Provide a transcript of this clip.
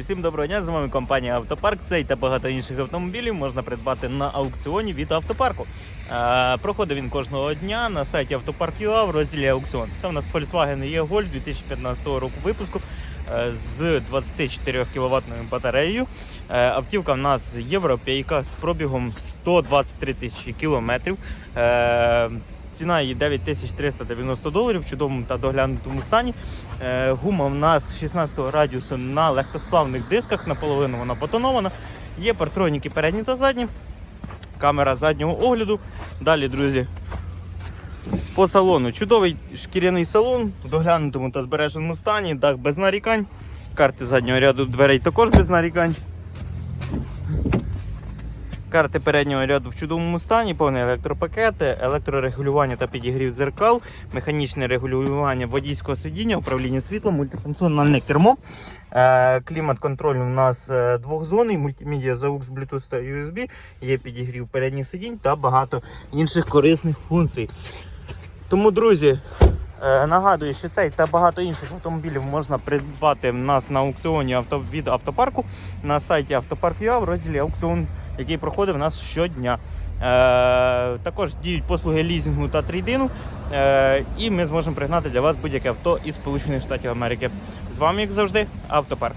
Всім доброго дня, з вами компанія Автопарк. Цей та багато інших автомобілів можна придбати на аукціоні від автопарку. Е, проходить він кожного дня на сайті Автопарк.ua в розділі аукціон. Це у нас Volkswagen E-Golf 2015 року випуску е, з 24 кВт батареєю. Е, автівка в нас європейка з пробігом 123 тисячі кілометрів. Ціна її 9390 доларів в чудовому та доглянутому стані. Е, Гума в нас 16 радіусу на легкосплавних дисках, наполовину вона потонована. Є партроніки передні та задні, камера заднього огляду. Далі, друзі, по салону. Чудовий шкіряний салон в доглянутому та збереженому стані, дах без нарікань. Карти заднього ряду дверей також без нарікань. Карти переднього ряду в чудовому стані, повний електропакет, електрорегулювання та підігрів дзеркал, механічне регулювання водійського сидіння, управління світлом, мультифункціональне кермо. Е, Клімат-контроль у нас е, двохзонний, мультимедіа за AUX, Bluetooth та USB, є підігрів передніх сидінь та багато інших корисних функцій. Тому, друзі, е, нагадую, що цей та багато інших автомобілів можна придбати в нас на аукціоні від автопарку на сайті автопарк.ua в розділі аукціон, який проходить у нас щодня. Е, також діють послуги лізінгу та трейдину, е, і ми зможемо пригнати для вас будь-яке авто із Сполучених Штатів Америки. З вами, як завжди, автопарк.